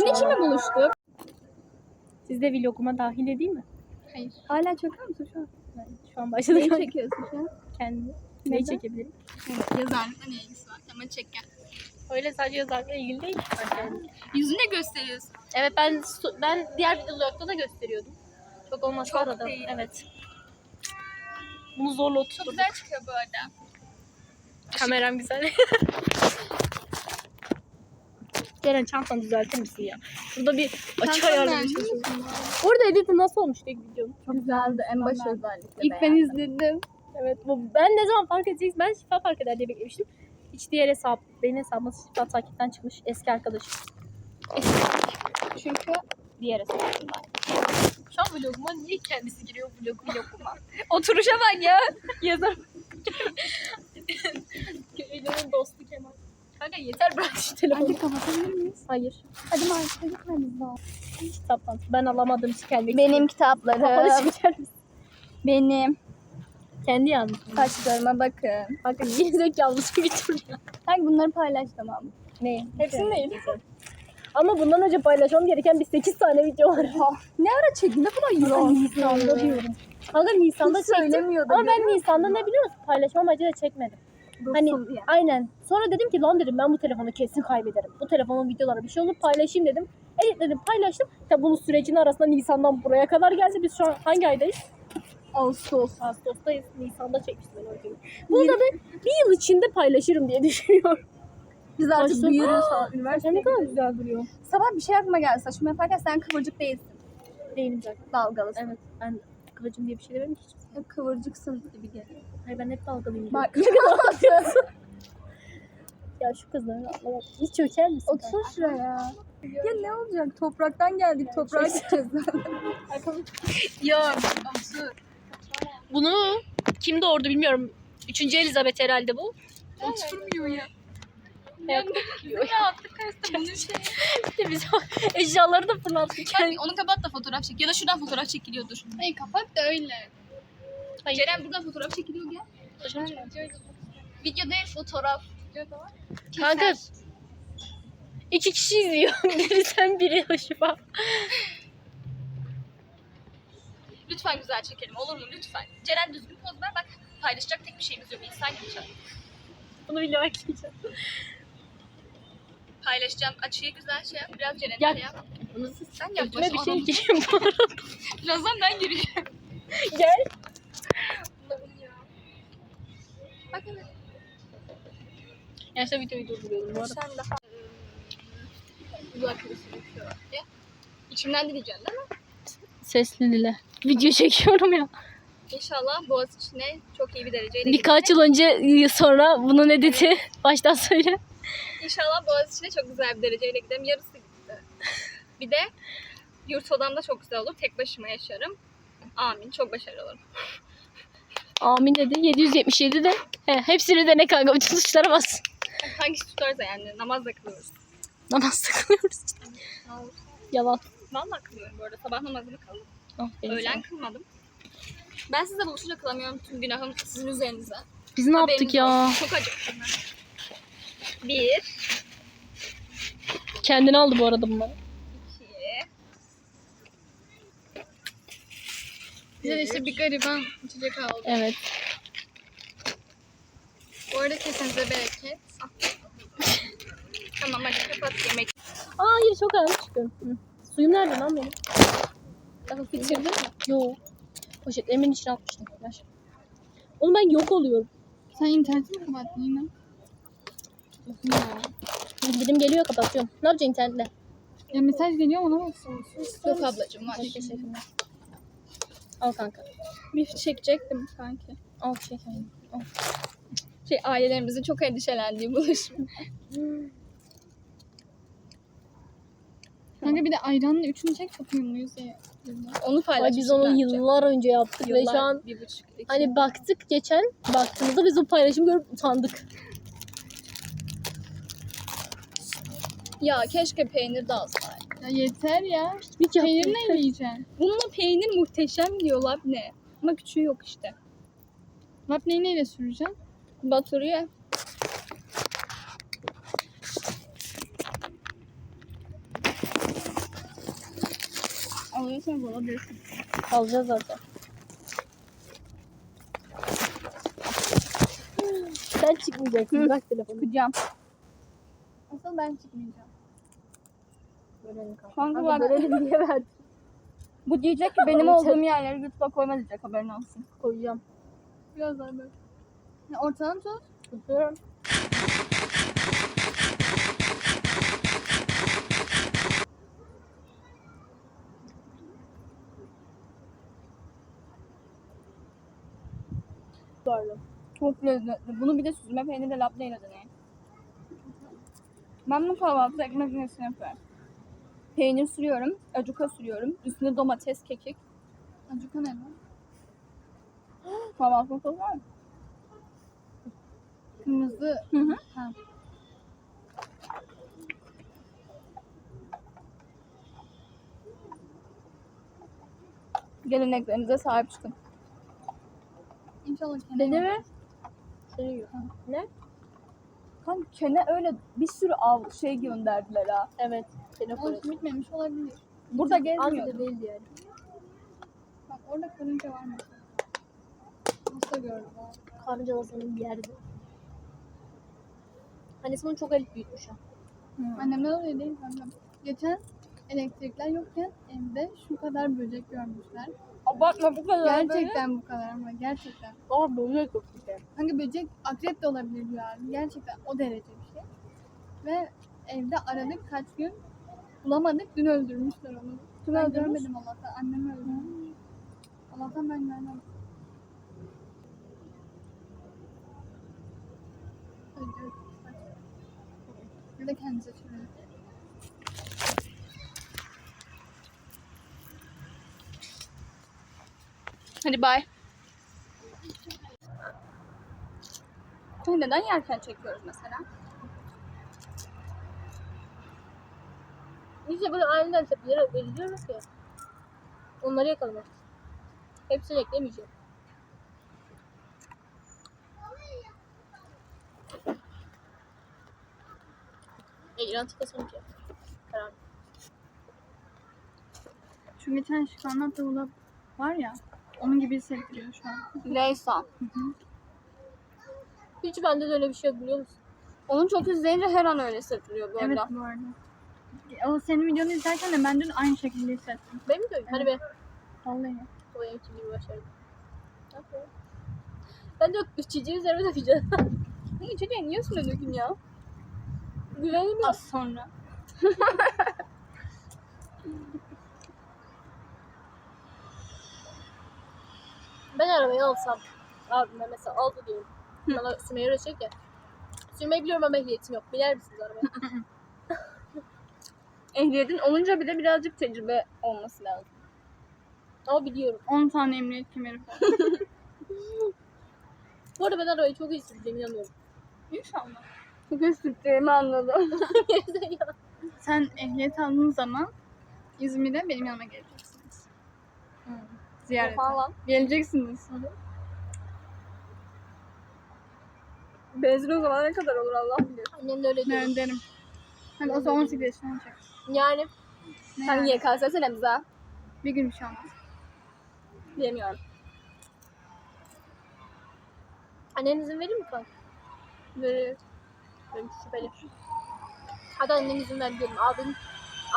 Bunun için mi buluştuk? Siz de vloguma dahil edeyim mi? Hayır. Hala çekiyor musun şu an? Yani şu an başladık. Neyi çekiyorsun şu an? Kendimi. Neyi çekebilirim? Yazarlıkla ne ilgisi var? Ama çek gel. Öyle sadece yazarla ilgili değil. Yüzüne gösteriyorsun. Evet ben ben diğer vlogda da gösteriyordum. Çok olmazsa Çok arada. değil. Evet. Bunu zorla Çok oturttum. güzel çıkıyor bu arada. Kameram güzel. Ceren çantanı düzeltir misin ya? Burada bir açı çalışıyorum. Orada editi nasıl olmuş ilk videonun? Çok güzeldi. En başı özellikle İlk ben izledim. Evet bu ben ne zaman fark edeceksin? Ben şifa fark eder diye beklemiştim. Hiç diğer hesap, benim hesabım şifa takipten çıkmış eski arkadaşım. Çünkü Diğer hesabım. Şu an vloguma niye kendisi giriyor vlog vloguma? oturuşa bak ya. Yazar. Köylünün dostu Kanka yeter bırak şu telefonu. Hadi kapatabilir miyiz? Hayır. Hadi markete gitmemiz lazım. Kitaptan. Ben alamadım sikermek. Benim Kafanı kitaplarım. siker misin? Benim. Kendi yazmış. Kaşlarıma bakın. Kanka niye zekalısın bir ya? Kanka bunları paylaş tamam mı? Ne? Hepsini değil. Ama bundan önce paylaşmam gereken bir 8 tane video var. Ne ara çektin? Ne kadar yoğun. Nisan'da diyorum. Kanka Nisan'da Hiç çektim. söylemiyordu, Ama ben Nisan'da ne biliyor musun? Paylaşma amacıyla çekmedim. Hani diye. aynen. Sonra dedim ki lan dedim ben bu telefonu kesin kaybederim. Bu telefonun videoları bir şey olur paylaşayım dedim. Editledim paylaştım. Tabi bunun sürecinin arasında Nisan'dan buraya kadar gelse biz şu an hangi aydayız? Ağustos. Ağustos'tayız. Nisan'da çekmiştim ben o. Bunu da ben bir yıl içinde paylaşırım diye düşünüyorum. Biz artık Başladı. büyürüz falan. Sen Üniversiteye ne kadar güzel duruyor. Sabah bir şey aklıma geldi. Saçımı yaparken sen kıvırcık değilsin. Değilim zaten. Dalgalısın. Evet ben kıvırcım diye bir şey hiç. Hep kıvırcıksın gibi geliyor. Hayır ben hep dalgalıyım. Bak Ya şu kızları anlamak. Hiç çöker misin? otur şuraya. Ya ne olacak? Topraktan geldik. Toprağa gideceğiz. Ya. Bunu kim doğurdu bilmiyorum. Üçüncü Elizabeth herhalde bu. Oturmuyor ya. Ya, Ne yaptık Kayısta bunun şey. Bir de biz eşyaları da fırlattık. Bak onu kapat da fotoğraf çek. Ya da şuradan fotoğraf çekiliyordur. Hayır kapat da öyle. Hayır. Ceren buradan fotoğraf çekiliyor gel. Video değil fotoğraf. Kanka iki kişi izliyor. biri sen biri hoşuma. Lütfen güzel çekelim olur mu lütfen. Ceren düzgün poz ver bak. Paylaşacak tek bir şeyimiz yok. İnsan gibi. Bunu video ekleyeceğim. Paylaşacağım. Açıyı güzel şey yap. Biraz şey yap. Bunu siz Sen Üstüme yaklaş. bir şey gireyim bu arada. Birazdan ben gireceğim. Gel. Bak evet. Gerçekten videoyu durduruyorum bu arada. Sen daha uzak gözüküyor. Ya. İçimden dileyeceksin değil mi? Sesli dile. Video çekiyorum ya. İnşallah Boğaz içine çok iyi bir dereceyle Birkaç yıl önce sonra bunun editi baştan söyle. İnşallah Boğaz içine çok güzel bir dereceyle giderim. Yarısı gitti. Bir de yurt odamda çok güzel olur. Tek başıma yaşarım. Amin. Çok başarılı olurum. Amin dedi. 777 de. He, hepsini de ne kanka bütün tuşlara bas. Hangisi tutarsa yani namaz da kılıyoruz. Namaz takılıyoruz. Yalan. Vallahi kılıyorum bu arada. Sabah namazını kıldım. Aferin Öğlen sana. kılmadım. Ben size buluşunca kılamıyorum. Tüm günahım sizin üzerinize. Biz ne yaptık Haberiniz ya? olsun. Çok acıktım ben. Bir, Kendini aldı bu arada bunları. Bize işte bir gariban içecek aldı. Evet. Bu arada kesinize bereket. Tamam hadi kapat yemek. Aa hayır çok az çıkıyorum. Hı. Suyum nerede lan benim? Daha bitirdin mi? Yo. Poşetlerimin içine atmıştım. Ver. Oğlum ben yok oluyorum. Sen interneti mi kapattın yine? Bildirim geliyor kapatıyorum. Ne yapacaksın internetle? Ya mesaj geliyor ama ona bak. Yok ablacığım var. Teşekkürler. Al kanka. Bir çekecektim sanki. Al çek. Al. Şey ailelerimizin çok endişelendiği buluşma. Kanka bir de ayranla üçünü çek çok ünlüyüz ya. Onu Ay paylaşmıştık biz onu önce. yıllar önce yaptık ve şu an bir buçuk, iki. hani baktık geçen baktığımızda biz o paylaşımı görüp utandık. Ya keşke peynir de alsaydı. Ya yeter ya. Hiç Peynir neyle yiyeceksin? Bununla peynir muhteşem diyorlar ne? Ama küçüğü yok işte. Vapneyi neyle süreceksin? Batırıyor. alırsanız alabilirsiniz. Alacağız zaten. Sen çıkmayacaksın. Bırak telefonu. Çıkacağım. Asıl ben çıkmayacağım. Kanka. Kanka bak- bölelim diye verdim. Bu diyecek ki benim olduğum yerleri YouTube'a koyma diyecek haberin olsun. Koyacağım. Biraz daha böyle. Ya ortadan tut. Tutuyorum. Çok lezzetli. Bunu bir de süzme peynirle labneyle deneyin. Ben bu kahvaltıda ekmek üstüne yapıyorum. Peynir sürüyorum, acuka sürüyorum. Üstüne domates, kekik. Acuka ne lan? Kahvaltılık var mı? Kırmızı. Hı hı. Ha. Geleneklerinize sahip çıkın. İnşallah kendine. Dede mi? Seni yiyor. Ne? Kanka kene öyle bir sürü av şey gönderdiler ha. Evet. Seni Olsun koyacağım. bitmemiş olabilir. Burada Az da değildi yani. Bak orada karınca var mesela. Nasıl gördüm o? Karıncalasının bir yerde. Annesi bunu çok elit büyütmüş ha. Annemler öyle değil kanka. Geçen elektrikler yokken evde şu kadar böcek görmüşler. Abartma bu kadar. Gerçekten bu kadar ama gerçekten. Ama böyle çok güzel. Hangi böcek akrep de olabilir yani. Gerçekten o derece bir şey. Ve evde aradık kaç gün bulamadık. Dün öldürmüşler onu. Kim ben öldürmüş? görmedim Allah'tan. Annem öldürmüş. Allah'tan ben görmedim. Bir de kendisi söyledi. Hadi bay. Neden yerken çekiyoruz mesela? İşte böyle aniden tepkileri belirliyoruz ki. Onları yakalamak için. Hepsini eklemeyeceğim. İran tıkasını ki. Karar. Şu geçen şikanat tavula var ya onun gibi hissettiriyor şu an. Leysa. Hiç bende de öyle bir şey yok biliyor musun? Onun çok izleyince her an öyle hissettiriyor bu Evet bu arada. O senin videonu izlerken de ben dün aynı şekilde hissettim. Benim de öyle. Hadi be. Vallahi. O benim için gibi başardım. Ne yapıyorum? Ben de çiçeği üzerime dökeceğim. Niye çocuğa niye üstüne dökün ya? Güvenim. Az sonra. Ben arabayı alsam. Abime mesela aldı diyorum. Bana sürmeyi öğretecek ya. Sürmeyi biliyorum ama ehliyetim yok. Biner misiniz arabaya? Ehliyetin olunca bir de birazcık tecrübe olması lazım. ama biliyorum. 10 tane emniyet kemeri falan. Bu arada ben arabayı çok iyi süreceğim inanıyorum. İnşallah. Bugün sürteceğimi anladım. Gerizekalı. Sen ehliyet aldığın zaman İzmir'e benim yanıma geleceksiniz. Ziyarete. Falan. Geleceksiniz. Benzin o zaman ne kadar olur Allah bilir. Annem de öyle diyor. Ben derim. Hani o zaman 18 yaşına olacak. Yani Ne Sen yani? YKS senemiz ha. Bir gün bir şey olmaz. Bilemiyorum. annen izin verir mi kanka? Verir. Benim şüpheli. Hadi annem izin ver diyelim. Abim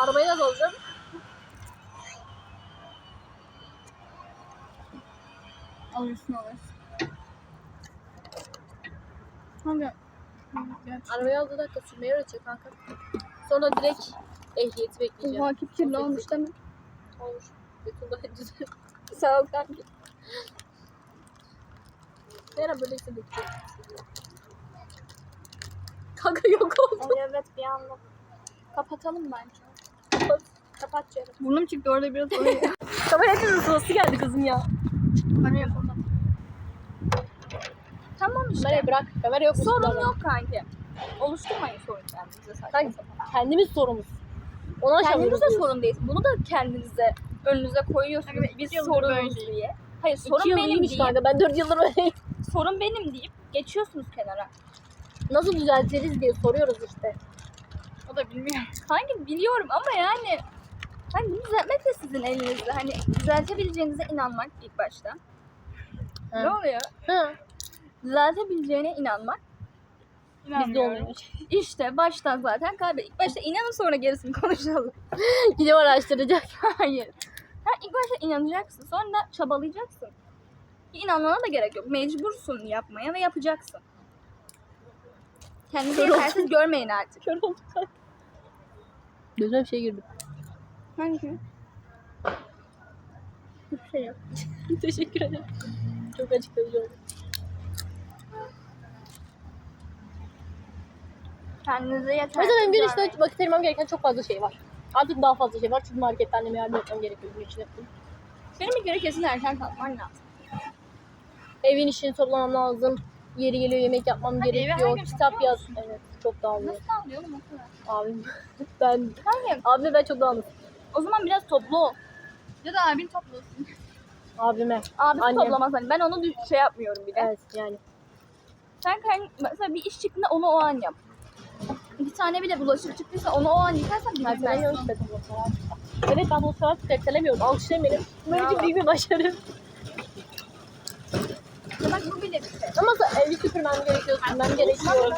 arabayı nasıl alacağım? Alırsın alırsın. Kanka. Arabayı aldığı dakika sürmeyi öğretecek kanka. Sonra direkt ehliyeti bekleyeceğim. Oha kip kirli olmuş değil mi? Olur. Betullah güzel. Sağ ol kanki. Neren böyleyse bekleyeceğim. Kanka yok oldu. evet bir anda. Kapatalım bence. Kapat, kapat canım. Burnum çıktı orada biraz oraya. Kameracının sırası geldi kızım ya. Tamam işte. Kamerayı bırak. Kamera yok. Sorun yok kanki. Oluşturmayın sorun kendinize saçma Kanki, sapan. kendimiz sorumuz. Ona Kendinize aşamıyoruz. sorun değil. Bunu da kendinize önünüze koyuyorsunuz. Evet, Biz yıldır sorunuz böyleyim. diye. Hayır sorun yıl benim iyiymiş deyip, kanka. Ben dört yıldır böyleyim. sorun benim deyip geçiyorsunuz kenara. Nasıl düzeltiriz diye soruyoruz işte. O da bilmiyor. Kanki biliyorum ama yani Hani bunu düzeltmek de sizin elinizde. Hani düzeltebileceğinize inanmak ilk başta. Ha. Ne oluyor? Ha. Düzeltebileceğine inanmak. Bizde olmuyor. İşte baştan zaten kaybet. İlk başta inanın sonra gerisini konuşalım. Gidip araştıracak. Hayır. Ha, ilk başta inanacaksın. Sonra çabalayacaksın. İnanmana da gerek yok. Mecbursun yapmaya ve yapacaksın. Kendinizi yetersiz görmeyin artık. Kör oldum. Gözüme bir şey girdi. Hangi? Bir şey yok. Teşekkür ederim. Çok açıklayıcı oldu. Kendinize yetersiz O yüzden gün içinde vakit ayırmam gereken çok fazla şey var. Artık daha fazla şey var çünkü marketten anneme yardım etmem gerekiyor gün içinde. Benim bir göre kesin erken kalkman lazım. Evin işini toplamam lazım. Yeri geliyor yemek yapmam Hadi eve her gerekiyor. gün Kitap topluyor yaz. Evet çok dağılıyor. Nasıl sağlıyor oğlum o kadar? Abim ben Kanka abime ben çok dağıldım. O zaman biraz toplu ol. Ya da abin toplasın. Abime. Abisi Annem. toplamaz hani. Ben onu dü- şey yapmıyorum bir de. Evet yani. Sen kendi, mesela bir iş çıktığında onu o an yap. Bir tane bile bulaşık çıktıysa onu o an yıkarsan bilmem Ertelemiyorum işte. Evet ben bu saat ertelemiyorum. Alkışlayın benim. Bu Bravo. büyük bir başarı. Bak bu bile bir şey. Ama da evi süpürmem gerekiyor, silmem gerekiyor.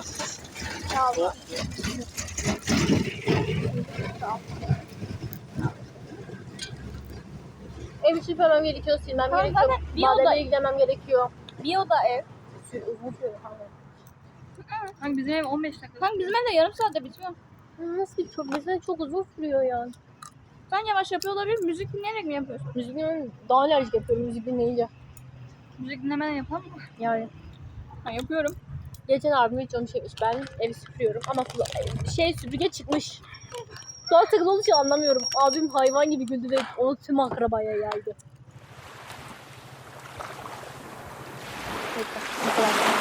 Evi süpürmem gerekiyor, silmem Tamam, gerekiyor. zaten bir oda- gidemem gerekiyor. Bir oda ev. Sü- Uzun. Hani bizim ev 15 dakika. Kanka bizim evde yarım saatte bitiyor. Nasıl çok mesela çok uzun sürüyor ya. Sen yavaş yapıyor olabilir. Müzik dinleyerek mi yapıyorsun? Müzik dinlemeyi daha alerjik yapıyorum müzik dinleyince. Müzik dinlemeden yapalım mı? Yani Ben yapıyorum. geçen abim hiç onu çekmiş. Ben evi süpürüyorum ama kula- şey süpürge çıkmış. Kulak takılı olduğu için anlamıyorum. Abim hayvan gibi güldü ve onu tüm akrabaya yaydı. Neyse, bu kadar.